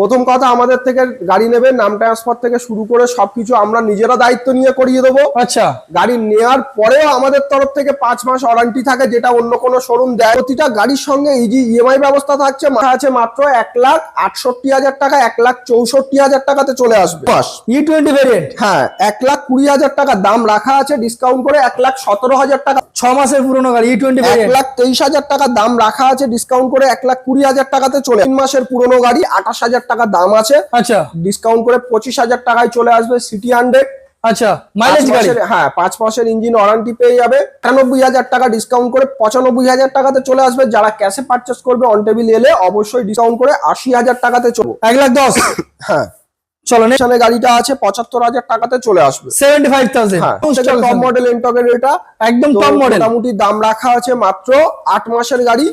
প্রথম কথা আমাদের থেকে গাড়ি নেবে নাম ট্রান্সফার থেকে শুরু করে সবকিছু আমরা নিজেরা দায়িত্ব নিয়ে করিয়ে দেবো। আচ্ছা। গাড়ি নেওয়ার পরেও আমাদের তরফ থেকে পাঁচ মাস ওয়ারেন্টি থাকে যেটা অন্য কোনো শোরুম দেয়। প্রতিটা গাড়ির সঙ্গে ইজি ইএমআই ব্যবস্থা থাকছে আছে মাত্র এক লাখ আটষট্টি হাজার টাকা এক লাখ চৌষট্টি হাজার টাকাতে চলে আসবে। ই টোয়েন্টি ভেরিয়েন্ট হ্যাঁ এক লাখ কুড়ি হাজার টাকা দাম রাখা আছে ডিসকাউন্ট করে এক লাখ সতেরো হাজার টাকা ছ মাসের পুরনো গাড়ি ই টোয়েন্টি এক লাখ তেইশ হাজার টাকা দাম রাখা আছে ডিসকাউন্ট করে এক লাখ কুড়ি হাজার টাকাতে চলে। তিন মাসের পুরনো গাড়ি আঠাশ হাজার টাকা দাম আছে। আচ্ছা। ডিসকাউন্ট করে পঁচিশ হাজার টাকায় চলে আসবে সিটি হান্ড্রেড আচ্ছা মাইলেজ গাড়ি? হ্যাঁ পাঁচ মাসের ইঞ্জিন ওয়ারেন্টি পেয়ে যাবে। একানব্বই হাজার টাকা ডিসকাউন্ট করে পঁচানব্বই হাজার টাকাতে চলে আসবে। যারা ক্যাশে পারচেস করবে অন টেবিল এলে অবশ্যই ডিসকাউন্ট করে আশি হাজার টাকাতে চলবে এক লাখ দশ? হ্যাঁ। চলো এখানে গাড়িটা আছে পঁচাত্তর হাজার টাকাতে চলে আসবে। সেভেন্টি ফাইভ থাউজেন্ড হ্যাঁ টপ মডেল এন্টকের এটা। একদম টপ মডেল মোটামুটি দাম রাখা আছে মাত্র আট মাসের গাড়ি।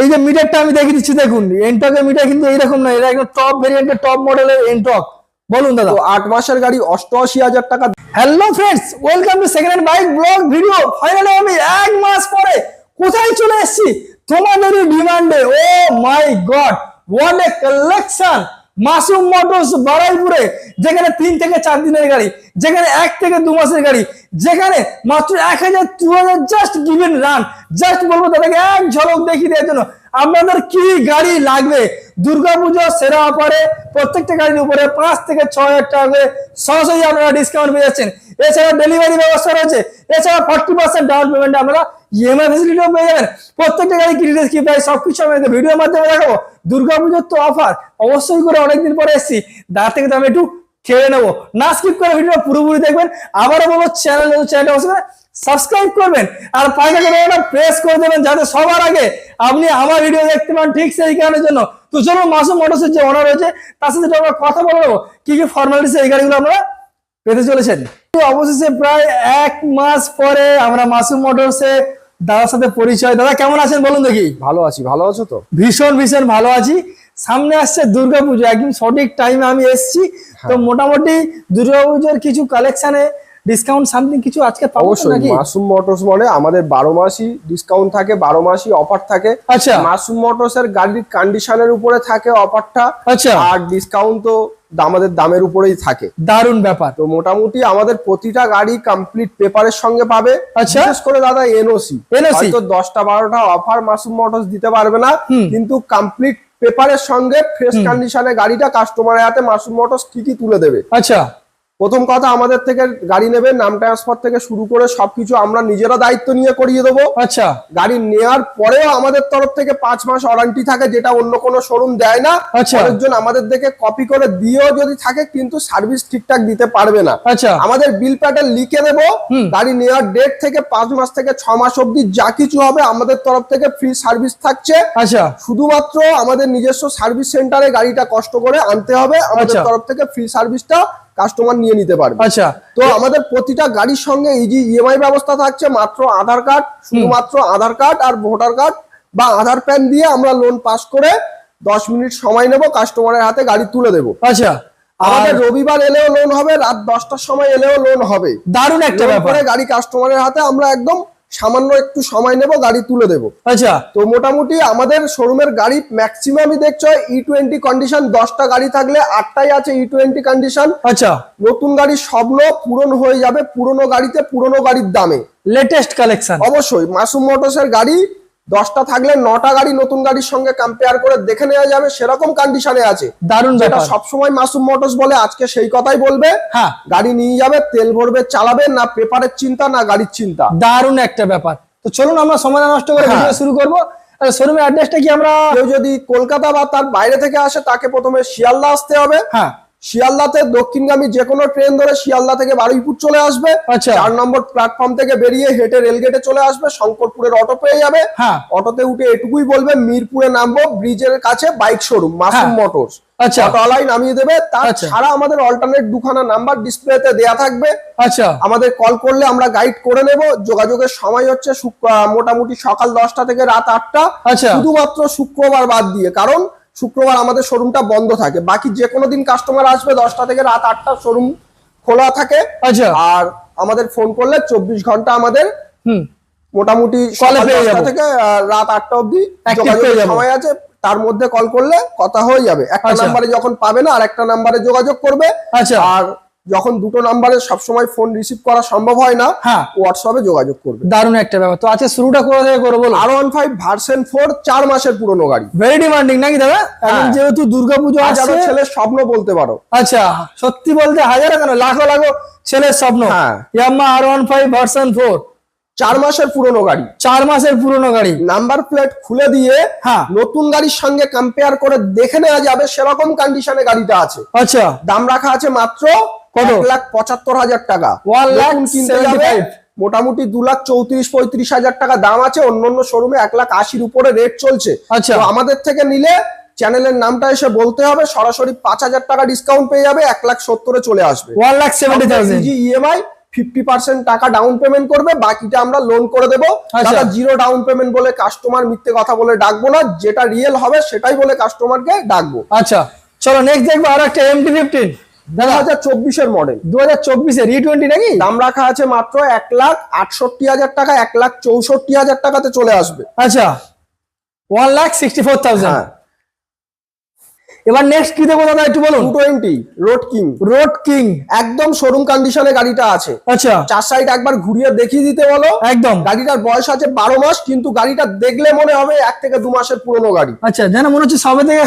এই যে মিটারটা আমি দেখিয়ে দিচ্ছি দেখুন এনটকের মিটার কিন্তু এইরকম না এটা একদম টপ ভেরিয়েন্টের টপ মডেলের এনটক বলুন দাদা। তো আট মাসের গাড়ি অষ্টআশি হাজার টাকা। Hello friends welcome to second hand bike blog video finally আমি এক মাস পরে কোথায় চলে এসেছি? তোমাদেরই ডিমান্ডে ও my god what a collection Masum motors বারাইপুরে, যেখানে তিন থেকে চার দিনের গাড়ি, যেখানে এক থেকে দু মাসের গাড়ি, যেখানে মাত্র এক হাজার, দু হাজার জাস্ট গিভেন রান জাস্ট বলব তাদেরকে এক ঝলক দেখি দেওয়ার জন্য। আপনাদের কি গাড়ি লাগবে? দুর্গাপুজো সেরা অফারে প্রত্যেকটা গাড়ির উপরে পাঁচ থেকে ছ হাজার টাকা করে সরাসরি আপনারা ডিসকাউন্ট পেয়ে যাচ্ছেন। এছাড়া ডেলিভারি ব্যবস্থা রয়েছে। এছাড়া ফর্টি পার্সেন্ট ডাউন পেমেন্ট আপনারা ইএমআই ফেসিলিটিও পেয়ে যাবেন। প্রত্যেকটা গাড়ি কি ডিটেলস কি প্রায় সবকিছু আমি ভিডিওর মাধ্যমে দেখাবো। দুর্গাপুজোর তো অফার অবশ্যই করে অনেকদিন পরে এসেছি। তার থেকে তো আমি একটু খেয়ে নেব। না স্কিপ করে ভিডিও পুরোপুরি দেখবেন। আবারও বলব চ্যানেল চ্যানেলটা অবশ্যই সাবস্ক্রাইব করবেন আর পাইকা করে প্রেস করে দেবেন যাতে সবার আগে আপনি আমার ভিডিও দেখতে পান ঠিক সেই কারণের জন্য। তো চলুন মাসুম মোটরসের যে ওনার রয়েছে তার সাথে আমরা কথা বলে নেব। কি কি ফর্মালিটিস এই গাড়িগুলো আপনারা পেতে চলেছেন? তো অবশেষে প্রায় এক মাস পরে আমরা মাসুম মোটরসে দাদার সাথে পরিচয়। দাদা কেমন আছেন বলুন দেখি? ভালো আছি ভালো আছো তো? ভীষণ ভীষণ ভালো আছি। সামনে আসছে দুর্গাপুজো একদম সঠিক টাইমে আমি এসেছি। তো মোটামুটি দুর্গাপুজোর কিছু কালেকশনে ডিসকাউন্ট সামথিং কিছু আজকে পাবো নাকি? মাসুম মোটরস মানে আমাদের বারো মাসই ডিসকাউন্ট থাকে বারো মাসই অফার থাকে। আচ্ছা। মাসুম মোটরস এর গাড়ির কন্ডিশনের উপরে থাকে অফারটা আচ্ছা। আর ডিসকাউন্ট তো আমাদের দামের উপরেই থাকে। দারুণ ব্যাপার। তো মোটামুটি আমাদের প্রতিটা গাড়ি কমপ্লিট পেপারের সঙ্গে পাবে। আচ্ছা। বিশেষ করে দাদা এনওসি NOC হয়তো দশটা বারোটা অফার মাসুম মোটরস দিতে পারবে না। কিন্তু কমপ্লিট পেপারের সঙ্গে ফ্রেশ কন্ডিশনে গাড়িটা কাস্টমারের হাতে মাসুম মোটরস কি কি তুলে দেবে। আচ্ছা। প্রথম কথা আমাদের থেকে গাড়ি নেবে নাম ট্রান্সফার থেকে শুরু করে সবকিছু আমরা নিজেরা দায়িত্ব নিয়ে করিয়ে দেবো। আচ্ছা। গাড়ি নেওয়ার পরেও আমাদের তরফ থেকে পাঁচ মাস ওয়ারান্টি থাকে যেটা অন্য কোনো শোরুম দেয় না। আচ্ছা। অনেকজন আমাদের দেখে কপি করে দিয়েও যদি থাকে কিন্তু সার্ভিস ঠিকঠাক দিতে পারবে না। আচ্ছা। আমাদের বিল প্যাটার্ন লিখে দেবো। গাড়ি নেওয়ার ডেট থেকে পাঁচ মাস থেকে ছ মাস অব্দি যা কিছু হবে আমাদের তরফ থেকে ফ্রি সার্ভিস থাকছে। আচ্ছা। শুধুমাত্র আমাদের নিজস্ব সার্ভিস সেন্টারে গাড়িটা কষ্ট করে আনতে হবে। আমাদের আচ্ছা। তরফ থেকে ফ্রি সার্ভিসটা কাস্টমার নিয়ে নিতে পারবে। আচ্ছা। তো আমাদের প্রতিটা গাড়ির সঙ্গে ইজি ইএমআই ব্যবস্থা থাকছে মাত্র আধার কার্ড শুধুমাত্র আধার কার্ড আর ভোটার কার্ড বা আধার প্যান দিয়ে আমরা লোন পাস করে দশ মিনিট সময় নেব কাস্টমারের হাতে গাড়ি তুলে দেবো। আচ্ছা। আমাদের রবিবার এলেও লোন হবে রাত দশটার সময় এলেও লোন হবে। দারুণ একটা ব্যাপার। গাড়ি কাস্টমারের হাতে আমরা একদম সামান্য একটু সময় নেব গাড়ি তুলে দেব। আচ্ছা। তো মোটামুটি আমাদের শোরুমের গাড়ি ম্যাক্সিমামই দেখছ ই টোয়েন্টি কন্ডিশন দশটা গাড়ি থাকলে আটটাই আছে ই টোয়েন্টি কন্ডিশন আচ্ছা। নতুন গাড়ির স্বপ্ন পূরণ হয়ে যাবে পুরনো গাড়িতে পুরনো গাড়ির দামে। লেটেস্ট কালেকশন অবশ্যই মাসুম মোটরসের গাড়ি দশটা থাকলে নটা গাড়ি নতুন গাড়ির সঙ্গে কম্পেয়ার করে দেখে নেওয়া যাবে সেরকম কন্ডিশনে আছে। দারুণ যেটা সবসময় মাসুম মোটরস বলে আজকে সেই কথাই বলবে হ্যাঁ। গাড়ি নিয়ে যাবে তেল ভরবে চালাবে না পেপারের চিন্তা না গাড়ির চিন্তা। দারুণ একটা ব্যাপার। তো চলুন আমরা সময় নষ্ট করে হ্যাঁ। ভিডিও শুরু করব। শোরুমের অ্যাড্রেসটা কি আমরা কেউ যদি কলকাতা বা তার বাইরে থেকে আসে তাকে প্রথমে শিয়ালদা আসতে হবে। হ্যাঁ। শিয়ালদাতে দক্ষিণগামী যে কোনো ট্রেন ধরে শিয়ালদা থেকে বারুইপুর চলে আসবে। আচ্ছা। চার নম্বর প্ল্যাটফর্ম থেকে বেরিয়ে হেঁটে রেলগেটে চলে আসবে। শঙ্করপুরের অটো পেয়ে যাবে। হ্যাঁ। অটোতে উঠে এটুকুই বলবে মিরপুরে নামবো ব্রিজের কাছে বাইক শোরুম মাসুম হ্যাঁ। মোটরস আচ্ছা। নামিয়ে দেবে। তার আচ্ছা। আমাদের অল্টারনেট দুখানা নাম্বার ডিসপ্লেতে দেয়া থাকবে। আচ্ছা। আমাদের কল করলে আমরা গাইড করে নেব। যোগাযোগের সময় হচ্ছে মোটামুটি সকাল দশটা থেকে রাত আটটা। আচ্ছা। শুধুমাত্র শুক্রবার বাদ দিয়ে। কারণ শুক্রবার আমাদের শোরুমটা বন্ধ থাকে। বাকি যে কোনো দিন কাস্টমার আসবে দশটা থেকে রাত আটটা শোরুম খোলা থাকে। আচ্ছা। আর আমাদের ফোন করলে চব্বিশ ঘণ্টা আমাদের হুম। মোটামুটি। থেকে রাত আটটা যাব। সময় আছে তার মধ্যে কল করলে কথা হয়ে যাবে। একটা আচ্ছা। নাম্বারে যখন পাবে না আর একটা নাম্বারে যোগাযোগ করবে। আচ্ছা। আর যখন দুটো নাম্বারে সবসময় ফোন রিসিভ করা সম্ভব হয় না হ্যাঁ। হোয়াটসঅ্যাপে যোগাযোগ করবে। দারুণ একটা ব্যাপার। তো আজকে শুরুটা কোথা থেকে করব R one five version four চার মাসের পুরনো গাড়ি। ভেরি ডিমান্ডিং নাকি দাদা? এখন হ্যাঁ। যেহেতু দুর্গাপুজো আসছে ছেলের স্বপ্ন বলতে পারো। আচ্ছা সত্যি বলতে হাজার কেন লাখো লাখো ছেলের স্বপ্ন। হ্যাঁ। Yamaha R one five version four চার মাসের পুরনো গাড়ি। চার মাসের পুরনো গাড়ি। নাম্বার প্লেট খুলে দিয়ে হ্যাঁ। নতুন গাড়ির সঙ্গে কম্পেয়ার করে দেখে নেওয়া যাবে সেরকম কন্ডিশনে গাড়িটা আছে। আচ্ছা। দাম রাখা আছে মাত্র কত? লাখ পঁচাত্তর হাজার টাকা। lakh নতুন কিনতে যাবে মোটামুটি দু লাখ চৌত্রিশ পঁয়ত্রিশ হাজার টাকা দাম আছে অন্য অন্য শোরুমে এক লাখ আশির উপরে রেট চলছে। আচ্ছা। আমাদের থেকে নিলে চ্যানেলের নামটা এসে বলতে হবে সরাসরি পাঁচ হাজার টাকা ডিসকাউন্ট পেয়ে যাবে এক লাখ সত্তরে চলে আসবে। One lakh seventy thousand EMI fifty percent টাকা ডাউন পেমেন্ট করবে বাকিটা আমরা লোন করে দেবো। দাদা জিরো ডাউন পেমেন্ট বলে কাস্টমার মিথ্যে কথা বলে ডাকবো না যেটা রিয়েল হবে সেটাই বলে কাস্টমারকে ডাকবো। আচ্ছা চলো নেক্সট দেখব আর একটা এমটি ফিফটিন দু হাজার চব্বিশের মডেল দু হাজার চব্বিশের ই টোয়েন্টি নাকি? দাম রাখা আছে মাত্র এক লাখ আটষট্টি হাজার টাকা এক লাখ চৌষট্টি হাজার টাকাতে চলে আসবে। আচ্ছা one lakh sixty four thousand. হ্যাঁ। এবার নেক্সট কি দেবো দাদা একটু বলুন? Twenty road king road king একদম শোরুম কন্ডিশনে গাড়িটা আছে। আচ্ছা। চার সাইড একবার ঘুরিয়ে দেখিয়ে দিতে বলো। একদম। গাড়িটার বয়স আছে বারো মাস কিন্তু গাড়িটা দেখলে মনে হবে এক থেকে দু মাসের পুরনো গাড়ি। আচ্ছা যেন মনে হচ্ছে সবে থেকে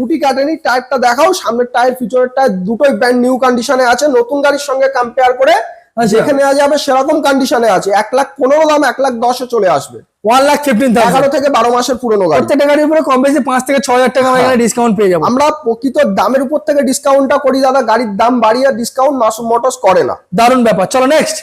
গুটি কাটেনি টায়ারটা দেখাও সামনের টায়ার পিছনের টায়ার দুটোই ব্র্যান্ড নিউ কন্ডিশনে আছে। নতুন গাড়ির সঙ্গে কম্পেয়ার করে আচ্ছা। দেখে নেওয়া যাবে সেরকম কন্ডিশনে আছে এক লাখ পনেরো দাম এক লাখ দশে চলে আসবে। ওয়ান লাখ ফিফটিন এগারো থেকে বারো মাসের পুরনো গাড়ি। প্রত্যেকটা গাড়ির উপরে কম বেশি পাঁচ থেকে ছ হাজার টাকা আমরা এখানে ডিসকাউন্ট পেয়ে যাব। আমরা প্রকৃত দামের উপর থেকে ডিসকাউন্টটা করি দাদা। গাড়ির দাম বাড়িয়ে ডিসকাউন্ট মাসুম মোটরস করে না। দারুণ ব্যাপার। চলো নেক্সট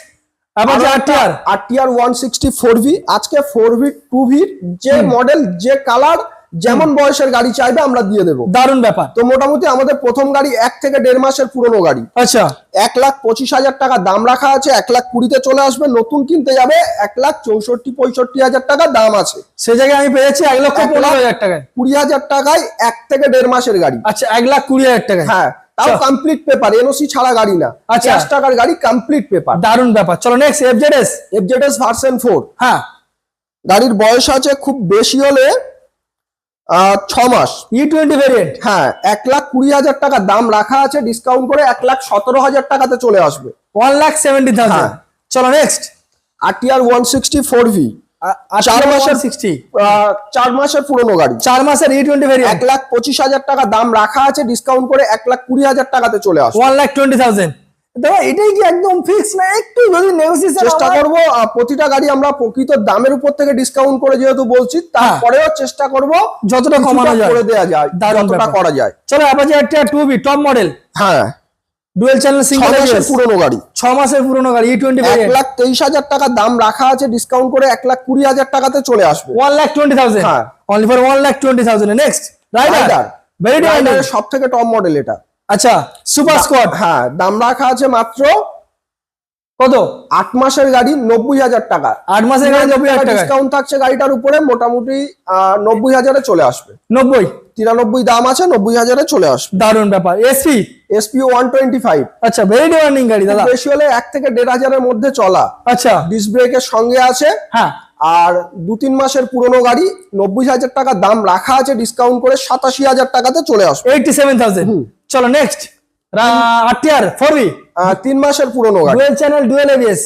আবার যে আট টিয়ার আর ওয়ান সিক্সটি ফোর ভি আজকে ফোর ভি টু ভি যে মডেল যে কালার যেমন বয়সের গাড়ি চাইবে আমরা দিয়ে দেবো। দারুণ ব্যাপার। তো মোটামুটি আমাদের প্রথম গাড়ি এক থেকে দেড় মাসের পুরনো গাড়ি। আচ্ছা। এক লাখ পঁচিশ হাজার টাকা দাম রাখা আছে এক লাখ কুড়িতে চলে আসবে নতুন কিনতে যাবে এক লাখ চৌষট্টি পঁয়ষট্টি হাজার টাকা দাম আছে। সে জায়গায় আমি পেয়েছি এক লক্ষ পনেরো হাজার টাকায়। কুড়ি হাজার টাকায় এক থেকে দেড় মাসের গাড়ি। আচ্ছা এক লাখ কুড়ি হাজার টাকায়। হ্যাঁ তাও। কমপ্লিট পেপার এনওসি ছাড়া গাড়ি না। আচ্ছা। টাকার গাড়ি কমপ্লিট পেপার দারুণ ব্যাপার। চলো next FZS FZS version four হ্যাঁ। গাড়ির বয়স আছে খুব বেশি হলে ছ মাস। ই টোয়েন্টি ভেরিয়েন্ট হ্যাঁ এক লাখ কুড়ি হাজার টাকা দাম রাখা আছে ডিসকাউন্ট করে এক লাখ সতেরো হাজার টাকাতে চলে আসবে। One lakh seventy thousand. চলো next RTR one sixty four V চার মাসের সিক্সটি চার মাসের পুরনো গাড়ি। চার মাসের ই টোয়েন্টি এক লাখ পঁচিশ হাজার টাকা দাম রাখা আছে ডিসকাউন্ট করে এক লাখ কুড়ি হাজার টাকাতে চলে আসবে। ওয়ান লাখ টোয়েন্টি থাউজেন্ড দাদা এটাই কি একদম ফিক্স না একটু যদি নেগোসিয়েশন চেষ্টা করব প্রতিটা গাড়ি আমরা প্রকৃত দামের উপর থেকে ডিসকাউন্ট করে যেহেতু বলছি তারপরেও চেষ্টা করব যতটা। কমানো যায়। করে যায় দারুণ যতটা করা যায়। চলো একটা টপ মডেল হ্যাঁ। ডুয়েল চ্যানেল ছ সিঙ্গেল মাসের পুরনো গাড়ি। মাসের পুরনো গাড়ি ই টোয়েন্টি এক ভেরিয়েন্ট লাখ তেইশ হাজার টাকা দাম রাখা আছে ডিসকাউন্ট করে এক লাখ কুড়ি হাজার টাকাতে চলে আসবে। লাখ টোয়েন্টি থাউজেন্ড হ্যাঁ। Only for lakh twenty thousand next rider very সব থেকে টপ মডেল এটা। আচ্ছা সুপার স্কোয়াড হ্যাঁ দাম রাখা আছে মাত্র কত? আট মাসের গাড়ি নব্বই হাজার টাকা। আট মাসের গাড়ি নব্বই হাজার টাকা ডিসকাউন্ট থাকছে গাড়িটার উপরে মোটামুটি নব্বই হাজারে চলে আসবে। নব্বই? তিরানব্বই দাম আছে নব্বই হাজারে চলে আসবে। দারুণ ব্যাপার। SP SP one twenty five আচ্ছা ভেরি ডিমান্ডিং গাড়ি দাদা। বেশি হলে এক থেকে দেড় হাজারের মধ্যে চলা। আচ্ছা। ডিস্ক ব্রেকের সঙ্গে আছে। হ্যাঁ। আর দু তিন মাসের পুরনো গাড়ি নব্বই হাজার টাকা দাম রাখা আছে ডিসকাউন্ট করে সাতাশি হাজার টাকাতে চলে আসবে। এইটটি সেভেন থাউজেন্ড চলো নেক্সট আটিয়ার ফোর তিন মাসের পুরনো গাড়ি। Dual channel dual ABS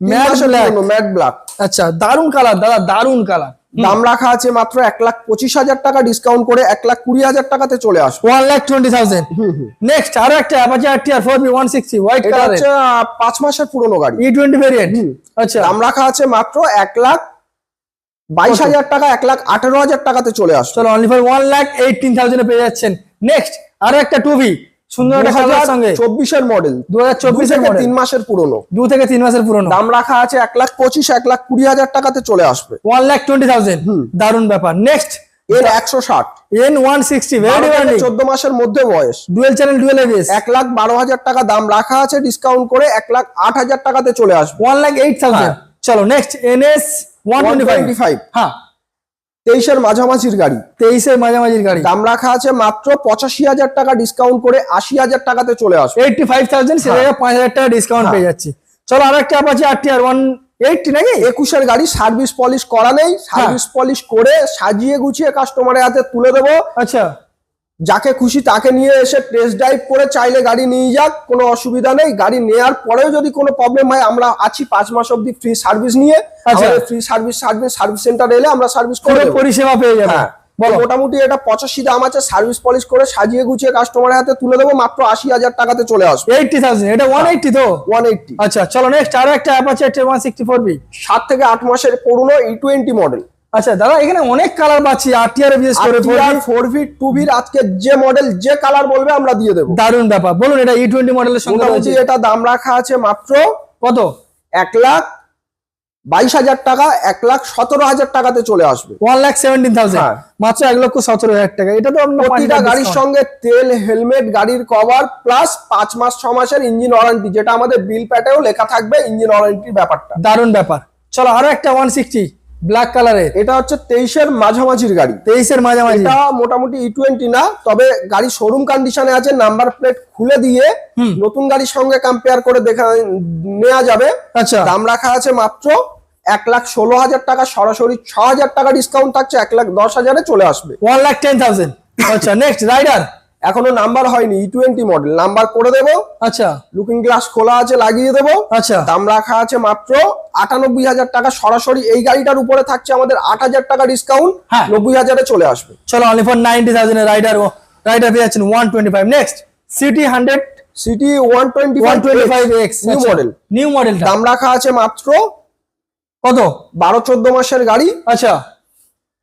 matte black matte black আচ্ছা দারুণ কালার দাদা দারুণ কালার দাম রাখা আছে মাত্র এক লাখ পঁচিশ হাজার টাকা ডিসকাউন্ট করে এক লাখ কুড়ি হাজার টাকাতে চলে আসবে। One lakh twenty thousand next আরও একটা Apache আটিয়ার four B one sixty white colour হচ্ছে পাঁচ মাসের পুরনো গাড়ি। ই টোয়েন্টি ভেরিয়েন্ট আচ্ছা। দাম রাখা আছে মাত্র এক লাখ বাইশ হাজার টাকা এক লাখ আঠেরো হাজার টাকাতে চলে আসবে। চলো only for one lakh eighteen থাউজেন্ডে পেয়ে যাচ্ছেন। নেক্সট আরও একটা টু ভি সুন্দর একটা সঙ্গে। চব্বিশের মডেল দু হাজার চব্বিশের তিন মাসের পুরনো। দু থেকে তিন মাসের পুরনো। দাম রাখা আছে এক লাখ পঁচিশ এক লাখ কুড়ি হাজার টাকাতে চলে আসবে। ওয়ান লাখ টোয়েন্টি থাউজেন্ড দারুণ ব্যাপার। নেক্সট এর একশো ষাট। এন ওয়ান সিক্সটি চোদ্দ মাসের মধ্যে বয়স। ডুয়েল চ্যানেল ডুয়েল এক লাখ বারো হাজার টাকা দাম রাখা আছে ডিসকাউন্ট করে এক লাখ আট হাজার টাকাতে চলে আসবে। ওয়ান লাখ এইট থাউজেন্ড চলো next NS one twenty five হ্যাঁ। তেইশের মাঝামাঝির গাড়ি। তেইশের মাঝামাঝির গাড়ি। দাম রাখা আছে মাত্র পঁচাশি হাজার টাকা ডিসকাউন্ট করে আশি হাজার টাকাতে চলে আসবে। এইটটি ফাইভ থাউজেন্ড সে জায়গায় পাঁচ হাজার টাকা ডিসকাউন্ট পেয়ে যাচ্ছি। চলো আর একটা আছে R T R one eighty নাকি? একুশের গাড়ি সার্ভিস পলিশ করা নেই। সার্ভিস পলিশ করে সাজিয়ে গুছিয়ে কাস্টমারের হাতে তুলে দেবো। আচ্ছা। যাকে খুশি তাকে নিয়ে এসে টেস্ট ড্রাইভ করে চাইলে গাড়ি নিয়ে যাক কোনো অসুবিধা নেই। গাড়ি নেওয়ার পরেও যদি কোনো প্রবলেম হয় আমরা আছি পাঁচ মাস অব্দি ফ্রি সার্ভিস নিয়ে। Free service service service centre এলে আমরা সার্ভিস করে পরিষেবা পেয়ে যাবে। হ্যাঁ। বলো। মোটামুটি এটা পঁচাশি দাম আছে সার্ভিস পলিশ করে সাজিয়ে গুছিয়ে কাস্টমারের হাতে তুলে দেবো মাত্র আশি হাজার টাকাতে চলে আসবে। এইটটি থাউজেন্ড এটা ওয়ান এইটটি তো? ওয়ান এইটটি আচ্ছা চলো নেক্সট আরও একটা Apache one sixty four B সাত থেকে আট মাসের পুরনো ই টোয়েন্টি মডেল আচ্ছা দাদা এখানে অনেক কালার পাচ্ছি। আরটিআর বিশেষ করে ফোর ভি টু ভির আজকে যে মডেল যে কালার বলবে আমরা দিয়ে দেবো। দারুণ ব্যাপার। বলুন এটা ই টোয়েন্টি মডেলের সঙ্গে এটা দাম রাখা আছে মাত্র কত? এক লাখ বাইশ হাজার টাকা এক লাখ সতেরো হাজার টাকাতে চলে আসবে। One lakh seventeen thousand. মাত্র এক লক্ষ সতেরো হাজার টাকা। এটা তো প্রতিটা গাড়ির সঙ্গে তেল হেলমেট গাড়ির কভার প্লাস পাঁচ মাস ছ মাসের ইঞ্জিন ওয়ারেন্টি যেটা আমাদের বিল প্যাটেও লেখা থাকবে ইঞ্জিন ওয়ারেন্টির ব্যাপারটা। দারুণ ব্যাপার। চলো আরও একটা ওয়ান সিক্সটি ব্ল্যাক কালারের এটা হচ্ছে তেইশের মাঝামাঝির গাড়ি। তেইশের মাঝামাঝি। এটা মোটামুটি ই টোয়েন্টি না তবে গাড়ি শোরুম কন্ডিশনে আছে নাম্বার প্লেট খুলে দিয়ে নতুন গাড়ির সঙ্গে কম্পেয়ার করে দেখা নেওয়া যাবে। আচ্ছা। দাম রাখা আছে মাত্র এক লাখ ষোলো হাজার টাকা সরাসরি ছ হাজার টাকা ডিসকাউন্ট থাকছে এক লাখ দশ হাজারে চলে আসবে। ওয়ান লাখ টেন থাউজেন্ড আচ্ছা নেক্সট রাইডার এখনও নাম্বার হয়নি ই টোয়েন্টি মডেল নাম্বার করে দেবো আচ্ছা। লুকিং গ্লাস খোলা আছে লাগিয়ে দেবো। আচ্ছা। দাম রাখা আছে মাত্র আটানব্বই হাজার টাকা। সরাসরি এই গাড়িটার উপরে থাকছে আমাদের আট হাজার টাকা ডিসকাউন্ট হ্যাঁ। নব্বই হাজারে চলে আসবে। চলো only for ninety thousand rider rider পেয়ে যাচ্ছেন one twenty five next CT hundred CT one twenty one twenty five X new model new মডেলটা দাম রাখা আছে মাত্র কত? বারো চোদ্দ মাসের গাড়ি। আচ্ছা।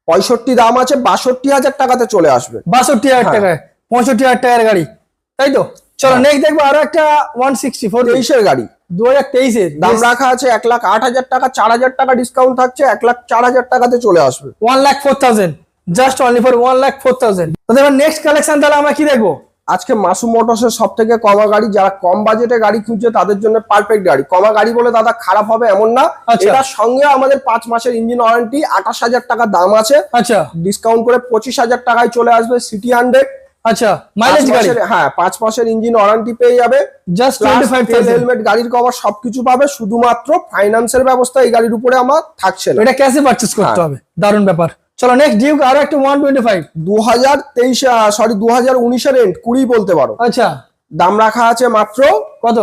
পঁয়ষট্টি দাম আছে বাষট্টি হাজার টাকাতে চলে আসবে। বাষট্টি হাজার হ্যাঁ। টাকায়। পঁয়ষট্টি হাজার টাকার গাড়ি। তাই তো? চলো হ্যাঁ। নেক্সট দেখব আরও একটা ওয়ান সিক্সটি ফোর তেইশের গাড়ি। দু হাজার তেইশের। দাম রাখা আছে এক লাখ আট হাজার টাকা চার হাজার টাকা ডিসকাউন্ট থাকছে এক লাখ চার হাজার টাকাতে চলে আসবে। One lakh four thousand just only for one lakh four thousand তো নেক্সট কালেকশন তাহলে আমরা কি দেখব? আজকে মাসুম মোটরসের সব থেকে কমা গাড়ি যারা কম বাজেটে গাড়ি খুঁজছে তাদের জন্য পারফেক্ট গাড়ি। কমা গাড়ি বলে দাদা খারাপ হবে এমন না। আচ্ছা। এটার সঙ্গে আমাদের পাঁচ মাসের ইঞ্জিন ওয়ারেন্টি আঠাশ হাজার টাকা দাম আছে। আচ্ছা। ডিসকাউন্ট করে পঁচিশ হাজার টাকায় চলে আসবে সিটি হান্ড্রেড আচ্ছা মাইলেজ গাড়ি? হ্যাঁ পাঁচ মাসের ইঞ্জিন ওয়ারেন্টি পেয়ে যাবে। জাস্ট হেলমেট গাড়ির কভার সবকিছু পাবে শুধুমাত্র ফাইন্যান্সের ব্যবস্থা এই গাড়ির উপরে আমার থাকছে না। এটা ক্যাশে করতে হ্যাঁ। হবে দারুণ ব্যাপার। চলো নেক্সট ডিউক আরও একটা ওয়ান টোয়েন্টি ফাইভ দু হাজার তেইশে সরি দু হাজার উনিশের এন্ড কুড়ি বলতে পারো। আচ্ছা। দাম রাখা আছে মাত্র কত?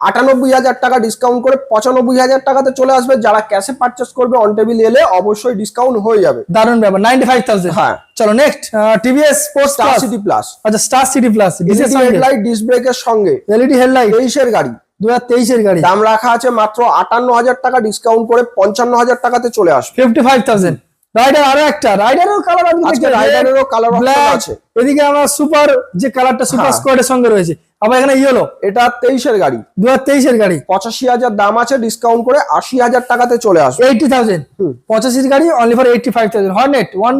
আটানব্বই হাজার টাকা ডিসকাউন্ট করে পঁচানব্বই হাজার টাকাতে চলে আসবে। যারা ক্যাশে পারচেস করবে অন টেবিল এলে অবশ্যই ডিসকাউন্ট হয়ে যাবে। দারুণ ব্যাপার নাইনটি ফাইভ থাউজেন্ড হ্যাঁ। চলো next TVS sports star city plus আচ্ছা star city plus headlight disc ব্রেকের সঙ্গে। এলইডি হেডলাইট তেইশের গাড়ি। দু হাজার তেইশের গাড়ি। দাম রাখা আছে মাত্র আটান্ন হাজার টাকা ডিসকাউন্ট করে পঞ্চান্ন হাজার টাকাতে চলে আসবে। ফিফটি ফাইভ থাউজেন্ড রাইডার আরও একটা রাইডারেরও কালার রাইডারেরও কালার আছে। এদিকে আমরা সুপার যে কালারটা সুপার। স্কোয়াডের সঙ্গে রয়েছে। আবার এখানে ইয়েলো এটা তেইশের গাড়ি। দু হাজার গাড়ি। পঁচাশি হাজার দাম আছে ডিসকাউন্ট করে আশি হাজার টাকাতে চলে আসবে। Eighty thousand. পঁচাশির গাড়ি only for eighty five thousand Hornet one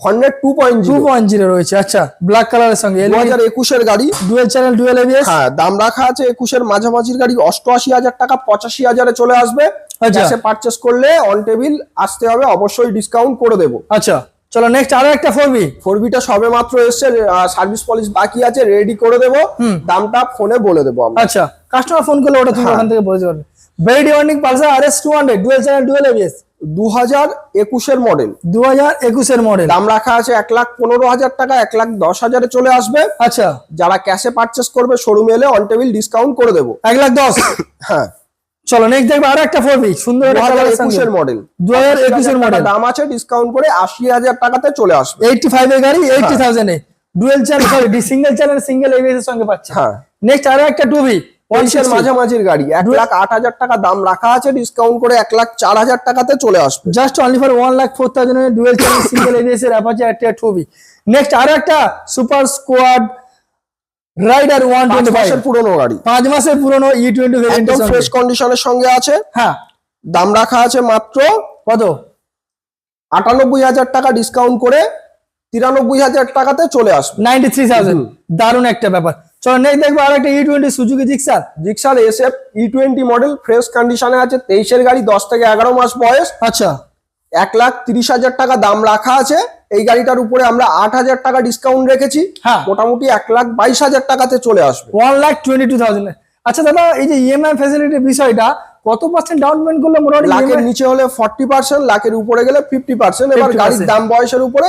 hundred two point two point zero রয়েছে আচ্ছা। ব্ল্যাক কালারের সঙ্গে দু হাজার একুশের গাড়ি। ডুয়েল চ্যানেল ডুয়েল এবিএস হ্যাঁ দাম রাখা আছে একুশের মাঝামাঝির গাড়ি অষ্টআশি হাজার টাকা পঁচাশি হাজারে চলে আসবে। আচ্ছা। পারচেস করলে অন টেবিল আসতে হবে অবশ্যই ডিসকাউন্ট করে দেবো। আচ্ছা। চলো নেক্সট আরও একটা ফোর বি ফোর বিটা সবে মাত্র এসছে সার্ভিস পলিশ বাকি আছে রেডি করে দেবো। দামটা ফোনে বলে দেবো আমরা। আচ্ছা কাস্টমার ফোন করলে ওটা তুমি হ্যাঁ। ওখান থেকে বলতে পারবে very demanding Pulsar R S two hundred dual channel dual ABS দু হাজার একুশের মডেল দু হাজার একুশের মডেল দাম রাখা আছে এক লাখ পনেরো হাজার টাকা এক লাখ দশ হাজারে চলে আসবে। আচ্ছা। যারা ক্যাশে পারচেস করবে শোরুমে এলে অন টেবিল ডিসকাউন্ট করে দেবো। এক লাখ দশ। হ্যাঁ। চলো নেক্সট দেখব আরও একটা ফোর সুন্দর দু হাজার একুশের মডেল দু হাজার একুশের মডেল দাম আছে ডিসকাউন্ট করে আশি হাজার টাকাতে চলে আসবে। এইটটি ফাইভ এর গাড়ি এইটটি হ্যাঁ। থাউজেন্ড এ। Dual channel sorry single channel single ABS এর সঙ্গে পাচ্ছে। হ্যাঁ। নেক্সট আরও একটা টু বি ওয়ান মাঝামাঝির গাড়ি এক লাখ আট হাজার টাকা দাম রাখা আছে ডিসকাউন্ট করে এক লাখ চার হাজার টাকাতে চলে আসবে। Just only for one lakh four thousand dual channel single ABS এর অ্যাপাচি একটা টু বি নেক্সট আরও একটা সুপার স্কোয়াড রাইডার ওয়ান পাঁচ টোয়েন্টি ফাইভ মাসের পুরনো গাড়ি। পাঁচ মাসের পুরনো ই টোয়েন্টি একদম ফ্রেশ কন্ডিশনের সঙ্গে আছে। হ্যাঁ। দাম রাখা আছে মাত্র কত? আটানব্বই হাজার টাকা ডিসকাউন্ট করে তিরানব্বই হাজার টাকাতে চলে আসবে। নাইনটি থ্রি থাউজেন্ড দারুণ একটা ব্যাপার। চলো নেক্সট দেখব আর একটা E twenty Suzuki Gixxer Gixxer SF E twenty model fresh কন্ডিশনে আছে। তেইশের গাড়ি দশ থেকে এগারো মাস বয়স। আচ্ছা। এক লাখ তিরিশ হাজার টাকা দাম রাখা আছে। এই গাড়িটার উপরে আমরা আট হাজার টাকা ডিসকাউন্ট রেখেছি। হ্যাঁ। মোটামুটি এক লাখ বাইশ হাজার টাকাতে চলে আসবে। One lakh twenty two thousand আচ্ছা দাদা এই যে ইএমআই ফ্যাসিলিটির বিষয়টা কত পার্সেন্ট ডাউন পেমেন্ট করলে মোটামুটি লাখের নিচে হলে ফর্টি পার্সেন্ট লাখের উপরে গেলে ফিফটি পার্সেন্ট এবার গাড়ির দাম বয়সের উপরে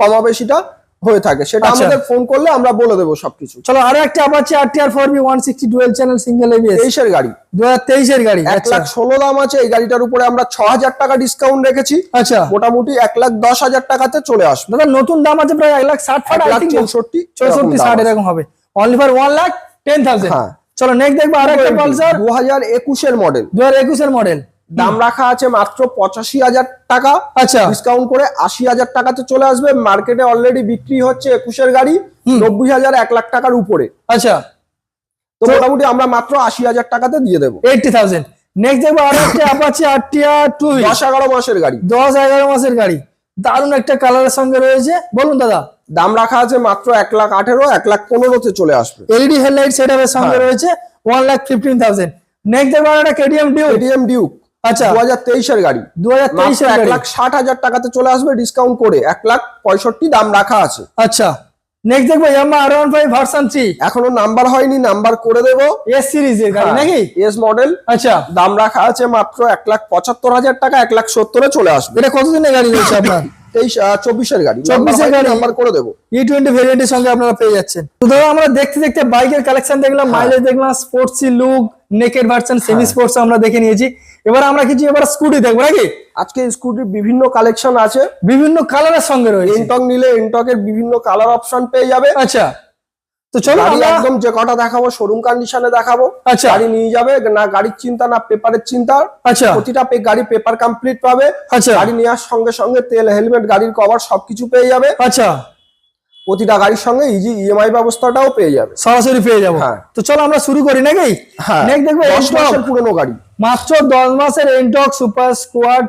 কমা বেশিটা হয়ে থাকে। সেটা আচ্ছা। আমাদের ফোন করলে আমরা বলে দেবো সবকিছু। চলো আরও একটা Apache R four B one sixty dual channel single ABS তেইশের গাড়ি। দু হাজার তেইশের গাড়ি এক আচ্ছা। লাখ ষোলো দাম আছে এই গাড়িটার উপরে আমরা ছ হাজার টাকা ডিসকাউন্ট রেখেছি। আচ্ছা। মোটামুটি এক লাখ দশ হাজার টাকাতে চলে আসবে। দাদা নতুন দাম আছে প্রায় এক লাখ ষাট ফাট লাখ চৌষট্টি চৌষট্টি ষাট এরকম হবে। Only for one lakh ten thousand হ্যাঁ। চলো নেক্সট দেখব আর একটা পালসার দু হাজার একুশের মডেল দু হাজার একুশের মডেল দাম রাখা আছে মাত্র পঁচাশি হাজার টাকা। আচ্ছা। ডিসকাউন্ট করে আশি হাজার টাকাতে চলে আসবে। মার্কেটে অলরেডি বিক্রি হচ্ছে একুশের গাড়ি নব্বই হাজার এক লাখ টাকার উপরে। আচ্ছা। তো মোটামুটি আমরা মাত্র আশি হাজার টাকাতে দিয়ে দেবো। এইটি থাউজেন্ড নেক্সট দেখব আর একটা অ্যাপাচি আর টি দশ এগারো মাসের গাড়ি। দশ এগারো মাসের গাড়ি। দারুণ একটা কালারের সঙ্গে রয়েছে। বলুন দাদা। দাম রাখা আছে মাত্র এক লাখ আঠেরো এক লাখ পনেরোতে চলে আসবে। এলইডি হেডলাইট সেটআপের সঙ্গে হ্যাঁ। রয়েছে। One lakh fifteen thousand next দেখব আর একটা কেটিএম ডিউ এটিএম ডিউক আচ্ছা। দু হাজার তেইশের গাড়ি। দু হাজার তেইশের এক লাখ ষাট হাজার টাকাতে চলে আসবে ডিসকাউন্ট করে এক লাখ পঁয়ষট্টি দাম রাখা আছে। আচ্ছা। নেক্সট দেখব Yamaha R one five version three এখনও নাম্বার হয়নি নাম্বার করে দেবো। এস সিরিজের গাড়ি হ্যাঁ। নাকি? এস মডেল আচ্ছা। দাম রাখা আছে মাত্র এক লাখ পঁচাত্তর হাজার টাকা এক লাখ সত্তরে চলে আসবে। এটা কতদিনের গাড়ি রয়েছে আপনার? তেইশ চব্বিশের গাড়ি। 24 গাড়ি। নাম্বার করে দেবো। ই টোয়েন্টি ভেরিয়েন্টের সঙ্গে আপনারা পেয়ে যাচ্ছেন। তো ধরো আমরা দেখতে দেখতে বাইকের কালেকশন দেখলাম মাইলেজ দেখলাম স্পোর্টসি লুক নেকের ভার্সন সেমি স্পোর্টস আমরা দেখে নিয়েছি। এবার আমরা কিছু এবার স্কুটি দেখব নাকি? আজকে স্কুটির বিভিন্ন কালেকশন আছে। বিভিন্ন কালারের সঙ্গে রয়েছে। ইনটক নিলে এনটকের বিভিন্ন কালার অপশন পেয়ে যাবে। আচ্ছা। তো চলো গাড়ি আমরা একদম যে কটা দেখাবো শোরুম কন্ডিশনে দেখাবো। আচ্ছা। গাড়ি নিয়ে যাবে না গাড়ির চিন্তা না পেপারের চিন্তা। আচ্ছা। প্রতিটা পে- গাড়ি পেপার কমপ্লিট পাবে। আচ্ছা। গাড়ি নেওয়ার সঙ্গে সঙ্গে তেল হেলমেট গাড়ির কভার সবকিছু পেয়ে যাবে। আচ্ছা। প্রতিটা গাড়ির সঙ্গে ইজি ইএমআই ব্যবস্থাটাও পেয়ে যাবে। সরাসরি পেয়ে যাব। হ্যাঁ। তো চলো আমরা শুরু করি নাকি? হ্যাঁ। নেক্সট দেখব দশ মাসের পুরনো গাড়ি। মাত্র দশ মাসের এনটক সুপার স্কোয়াড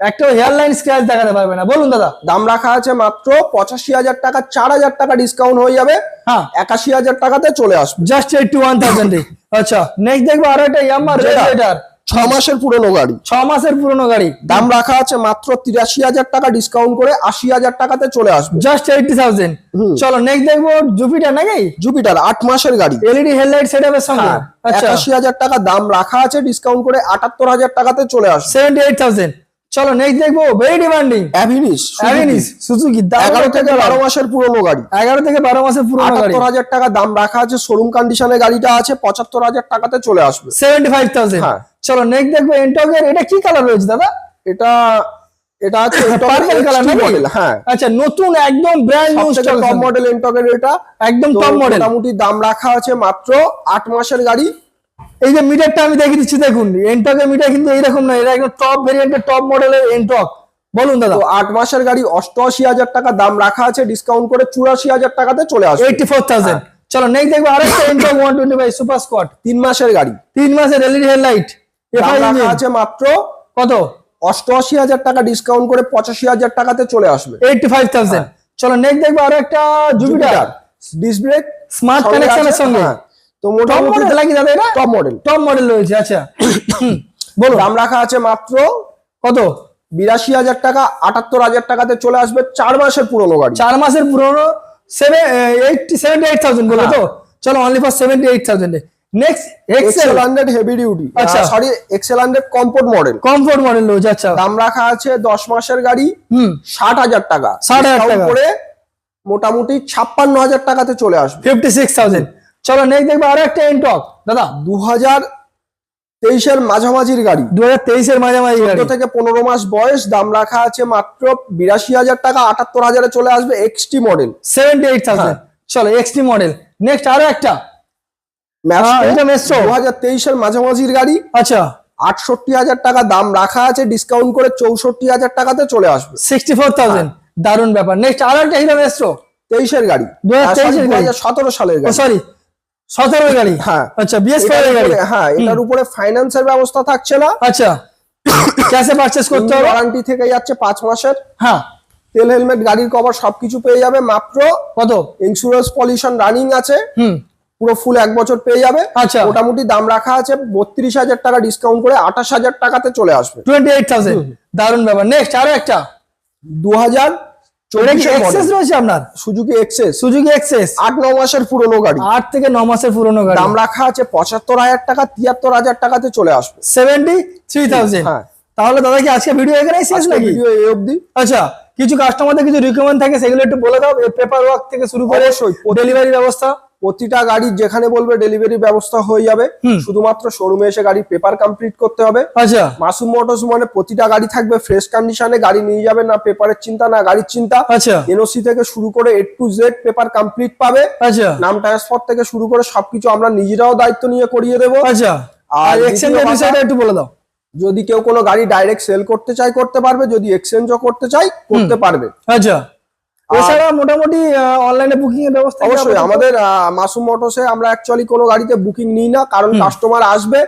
একটা হেয়ারলাইন স্ক্র্যাচ দেখাতে পারবে না। বলুন দাদা। দাম রাখা আছে মাত্র পঁচাশি হাজার টাকা চার হাজার টাকা ডিসকাউন্ট হয়ে যাবে। হ্যাঁ। একাশি হাজার টাকাতে চলে আসবে। জাস্ট এইটটি ওয়ান থাউজেন্ডে আচ্ছা নেক্সট দেখব আরও একটা ইয়াম্মা যেটা? রেডিয়েটার ছ মাসের পুরনো গাড়ি। ছ মাসের পুরনো গাড়ি। দাম রাখা আছে মাত্র তিরাশি হাজার টাকা ডিসকাউন্ট করে আশি হাজার টাকাতে চলে আসবে। জাস্ট এইটটি থাউজেন্ড চলো নেক্সট দেখব জুপিটার নাকি? জুপিটার আট মাসের গাড়ি। এলইডি হেডলাইট সঙ্গে। হ্যাঁ, আচ্ছা। একাশি হাজার টাকা দাম রাখা আছে ডিসকাউন্ট করে আটাত্তর হাজার টাকাতে চলে আসবে। সেভেন্টি এইট থাউজেন্ড চলো নেক্সট দেখব very demanding Avenis Avenis Suzuki এগারো থেকে বারো মাসের পুরনো গাড়ি। এগারো থেকে বারো মাসের পুরনো গাড়ি। হাজার টাকা দাম রাখা আছে শোরুম কন্ডিশনে গাড়িটা আছে পঁচাত্তর হাজার টাকাতে চলে আসবে। সেভেন্টি ফাইভ থাউজেন্ড হ্যাঁ। চলো নেক্সট দেখব এন্টকের এটা কি কালার রয়েছে দাদা? এটা এটা আছে পার্পল কালার মডেল হ্যাঁ। আচ্ছা নতুন একদম ব্র্যান্ড নিউ সবথেকে টপ মডেল এন্টকের এটা। একদম টপ মডেল মোটামুটি দাম রাখা আছে মাত্র আট মাসের গাড়ি। এই যে মিটারটা আমি দেখিয়ে দিচ্ছি দেখুন এন্টকের মিটার কিন্তু এইরকম না এটা একদম টপ ভেরিয়েন্টের টপ মডেলের এন্টক বলুন দাদা। তো আট মাসের গাড়ি অষ্টআশি হাজার টাকা দাম রাখা আছে ডিসকাউন্ট করে চুরাশি হাজার টাকাতে চলে আসবে। এইটটি ফোর থাউজেন্ড চলো নেক্সট দেখব আরেকটা Ntorq one twenty five super squad তিন মাসের গাড়ি। তিন মাসের এলইডি হেডলাইট আছে মাত্র কত? অষ্টআশি হাজার টাকা ডিসকাউন্ট করে পঁচাশি হাজার টাকাতে চলে আসবে। এইটটি ফাইভ থাউজেন্ড চলো নেক্সট দেখব আরও একটা জুপিটার ডিস ব্রেক স্মার্ট কানেকশনের সঙ্গে তো মোটামুটি মডেল দাদা এটা টপ মডেল টপ মডেল রয়েছে আচ্ছা। বলো দাম রাখা আছে মাত্র কত? বিরাশি হাজার টাকা আটাত্তর হাজার টাকাতে চলে আসবে চার মাসের পুরনো গাড়ি। চার মাসের পুরনো সেভেন সেভেন্টি এইট থাউজেন্ড বলে তো? চলো only for seventy eight thousand next XL heavy duty আচ্ছা। Sorry XL comfort model comfort model রয়েছে আচ্ছা। দাম রাখা আছে দশ মাসের গাড়ি হুম। ষাট হাজার টাকা। 60,000 Discount টাকা। করে মোটামুটি ছাপ্পান্ন হাজার টাকাতে চলে আসবে। ফিফটি সিক্স থাউজেন্ড চলো নেক্সট দেখব আরও একটা এনটক দাদা দু হাজার তেইশের মাঝামাঝির গাড়ি। দু হাজার তেইশের মাঝামাঝি চোদ্দ থেকে পনেরো মাস বয়স দাম রাখা আছে মাত্র বিরাশি হাজার টাকা আটাত্তর হাজারে চলে আসবে XT model seventy eight thousand চলো এক্সটি মডেল নেক্সট আরও একটা। দু হাজার তেইশের মাঝামাঝির গাড়ি। আচ্ছা। আটষট্টি হাজার টাকা দাম রাখা আছে ডিসকাউন্ট করে চৌষট্টি হাজার টাকাতে চলে আসবে। সিক্সটি ফোর থাউজেন্ড দারুণ ব্যাপার। নেক্সট আরও একটা হিরো মেস্ট্রো তেইশের গাড়ি। 2023 এর সতেরো সালের গাড়ি সরি সতেরো গাড়ি? হ্যাঁ। আচ্ছা বিএস গাড়ি। হ্যাঁ এটার উপরে ফাইন্যান্সের ব্যবস্থা থাকছে না। আচ্ছা। ক্যাশে পারচেস করতে হবে। ওয়ারেন্টি থেকে যাচ্ছে পাঁচ মাসের। হ্যাঁ। তেল হেলমেট গাড়ির কভার সবকিছু পেয়ে যাবে মাত্র। কত? ইন্স্যুরেন্স পলিউশন রানিং আছে। হুম। পুরো ফুল এক বছর পেয়ে যাবে। আচ্ছা। মোটামুটি দাম রাখা আছে বত্রিশ হাজার টাকা ডিসকাউন্ট করে আঠাশ হাজার টাকাতে চলে আসবে। টোয়েন্টি এইট থাউজেন্ড দারুণ ব্যাপার। নেক্সট আরও একটা। দু হাজার আপনার? সুজুকি এক্সেস সুজুকি এক্সেস আট ন মাসের পুরনো গাড়ি। আট থেকে ন মাসের পুরনো গাড়ি। দাম রাখা আছে পঁচাত্তর হাজার টাকা তিয়াত্তর হাজার টাকাতে চলে আসবে। সেভেন্টি থ্রি থাউজেন্ড হ্যাঁ। তাহলে দাদা কি আজকে ভিডিও এখানেই শেষ নাকি? ভিডিও এই অবধি। আচ্ছা কিছু কাস্টমারদের কিছু রিকমেন্ড থাকে সেগুলো একটু বলে দাও পেপার ওয়ার্ক থেকে শুরু করে ডেলিভারি ব্যবস্থা। প্রতিটা গাড়ি যেখানে বলবে ডেলিভারি ব্যবস্থা হয়ে যাবে। শুধুমাত্র শোরুমে এসে গাড়ির পেপার কমপ্লিট করতে হবে। আচ্ছা। মাসুম মোটরস মানে প্রতিটা গাড়ি থাকবে ফ্রেশ কন্ডিশনে গাড়ি নিয়ে যাবে না পেপারের চিন্তা না গাড়ির চিন্তা। আচ্ছা। এনওসি থেকে শুরু করে A to Z paper complete পাবে। আচ্ছা। নাম ট্রান্সফার থেকে শুরু করে সবকিছু আমরা নিজেরাও দায়িত্ব নিয়ে করিয়ে দেবো। আচ্ছা। আর এক্সচেঞ্জের বিষয়টা একটু বলে দাও। যদি কেউ কোনো গাড়ি ডাইরেক্ট সেল করতে চায় করতে পারবে। যদি এক্সচেঞ্জও করতে চায় করতে পারবে। আচ্ছা। এছাড়া মোটামুটি অনলাইনে বুকিং এর ব্যবস্থা অবশ্যই? আমাদের মাসুম মোটরসে আমরা অ্যাকচুয়ালি কোনো গাড়িতে বুকিং নিই না কারণ কাস্টমার আসবে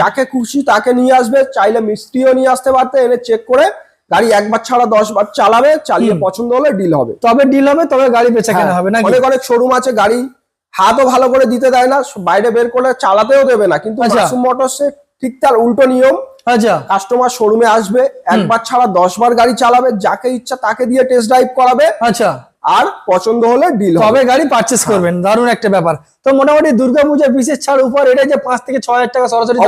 যাকে খুশি তাকে নিয়ে আসবে চাইলে মিস্ত্রিও নিয়ে আসতে পারতে এনে চেক করে গাড়ি একবার ছাড়া দশ বার চালাবে চালিয়ে পছন্দ হলে ডিল হবে। তবে ডিল হবে তবে গাড়ি বেচা কেনা হ্যাঁ, হবে নাকি? অনেক অনেক শোরুম আছে গাড়ি হাতও ভালো করে দিতে দেয় না বাইরে বের করলে চালাতেও দেবে না কিন্তু আচ্ছা। মাসুম মোটরসে ঠিক তার উল্টো নিয়ম আচ্ছা। কাস্টমার শোরুমে আসবে একবার ছাড়া দশ বার গাড়ি চালাবে যাকে ইচ্ছা তাকে দিয়ে টেস্ট ড্রাইভ করাবে। আচ্ছা। আর পছন্দ হলে ডিল হবে। তবে গাড়ি পারচেস করবেন দারুণ একটা ব্যাপার। তো মোটামুটি দুর্গাপূজার বিশেষ ছাড় উপর এটা যে পাঁচ থেকে ছয় হাজার টাকা সরাসরি।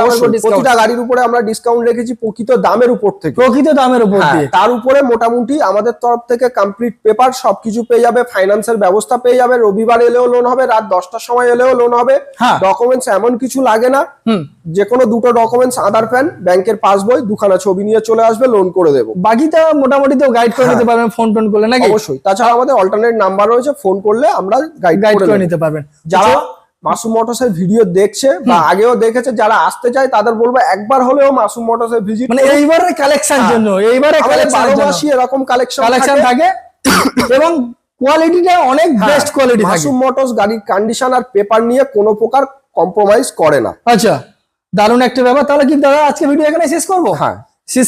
প্রতিটা গাড়ির উপরে আমরা ডিসকাউন্ট রেখেছি প্রকৃত দামের উপর থেকে। প্রকৃত দামের উপর হ্যাঁ, দিয়ে। তার উপরে মোটামুটি আমাদের তরফ থেকে কমপ্লিট পেপার সবকিছু পেয়ে যাবে ফাইন্যান্সের ব্যবস্থা পেয়ে যাবে রবিবার এলেও লোন হবে রাত দশটার সময় এলেও লোন হবে। হ্যাঁ। ডকুমেন্টস এমন কিছু লাগে না। হুম। যে কোনো দুটো ডকুমেন্টস আধার প্যান ব্যাংকের পাসবই দুখানা ছবি নিয়ে চলে আসবে লোন করে দেবো। বাকিটা মোটামুটি তো গাইড করে হ্যাঁ। নিতে পারবেন ফোন টোন করলে নাকি? অবশ্যই। তাছাড়া আমাদের অল্টারনেট নাম্বার রয়েছে ফোন করলে আমরা গাইড গাইড করে নিতে পারবেন। যারা মাসুম মোটরসের ভিডিও দেখছে বা আগেও দেখেছে যারা আসতে চায় তাদের বলব একবার হলেও মাসুম মোটরসের ভিজিট মানে এইবারের কালেকশন হ্যাঁ। জন্য এইবারে কালেকশন মাসই এরকম কালেকশন কালেকশন থাকে। এবং কোয়ালিটিটা অনেক হ্যাঁ, বেস্ট কোয়ালিটি থাকে। মাসুম মোটরস গাড়ির কন্ডিশন আর পেপার নিয়ে কোনো প্রকার কম্প্রোমাইজ করে না। আচ্ছা। দারুণ একটা ব্যাপার। তাহলে কি দাদা আজকে ভিডিও এখানে শেষ করব? হ্যাঁ।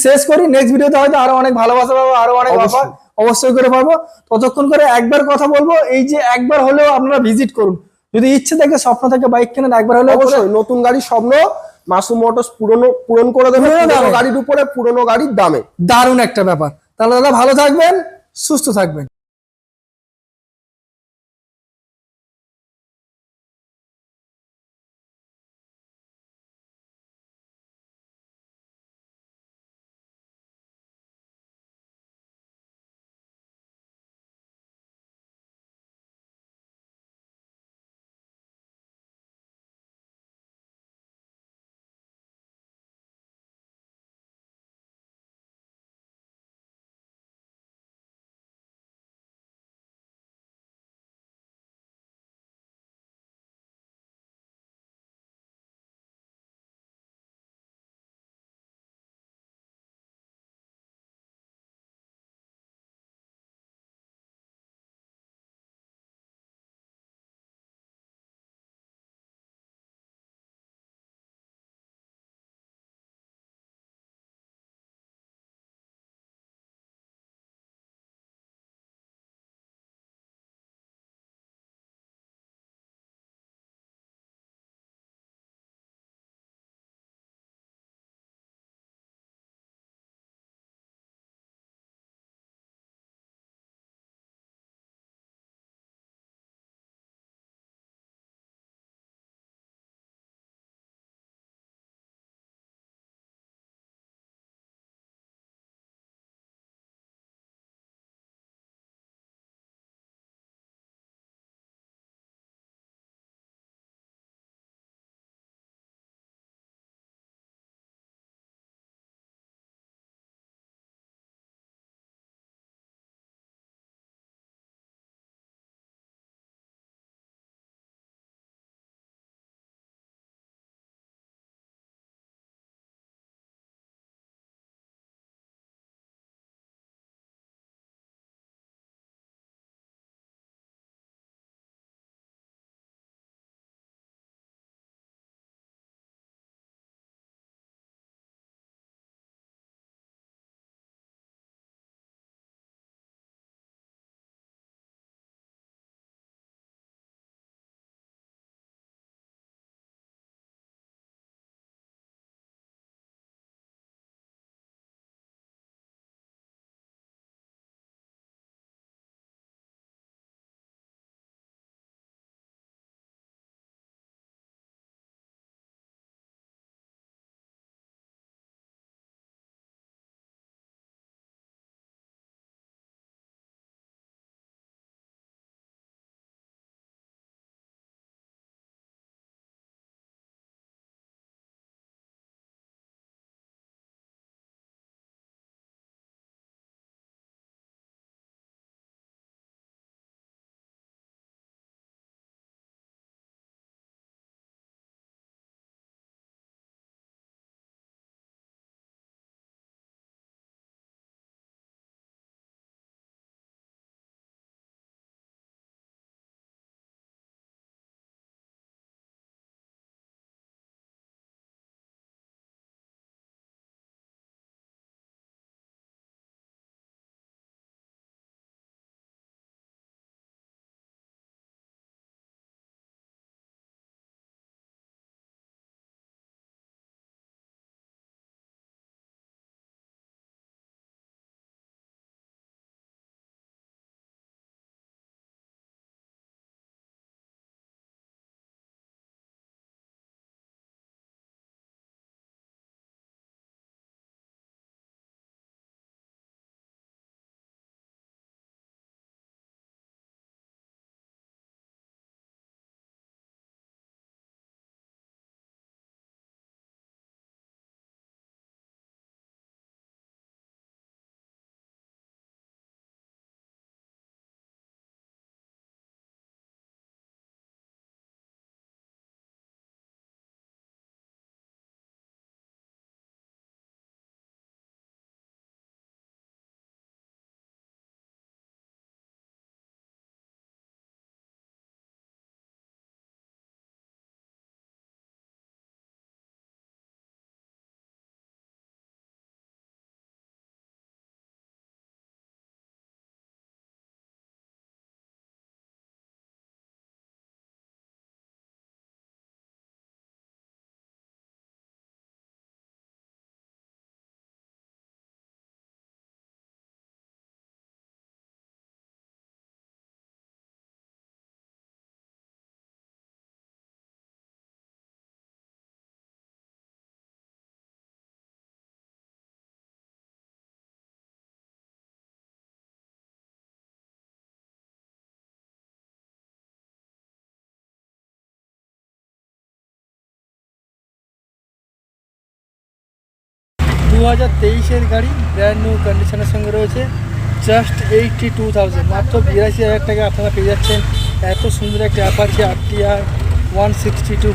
শেষ করি নেক্সট ভিডিওতে হয়তো আরও অনেক ভালোবাসা পাবো আরও অনেক। অফার অবশ্যই। করে পাবো। ততক্ষণ করে একবার কথা বলব এই যে একবার হলেও আপনারা ভিজিট করুন। যদি ইচ্ছে থাকে স্বপ্ন থাকে বাইক কেনেন একবার হলেও অবশ্যই নতুন গাড়ির স্বপ্ন মাসুম মোটরস পুরনো পূরণ করে দেবে। গাড়ির উপরে পুরনো গাড়ির দামে। দারুণ একটা ব্যাপার। তাহলে দাদা ভালো থাকবেন সুস্থ থাকবেন। হাজার তেইশের গাড়ি ব্র্যান্ড নিউ কন্ডিশনের সঙ্গে রয়েছে জাস্ট এইটটি টু থাউজেন্ড মাত্র বিরাশি হাজার টাকা আপনারা পেয়ে যাচ্ছেন। এত সুন্দর একটা Apache R T R one sixty two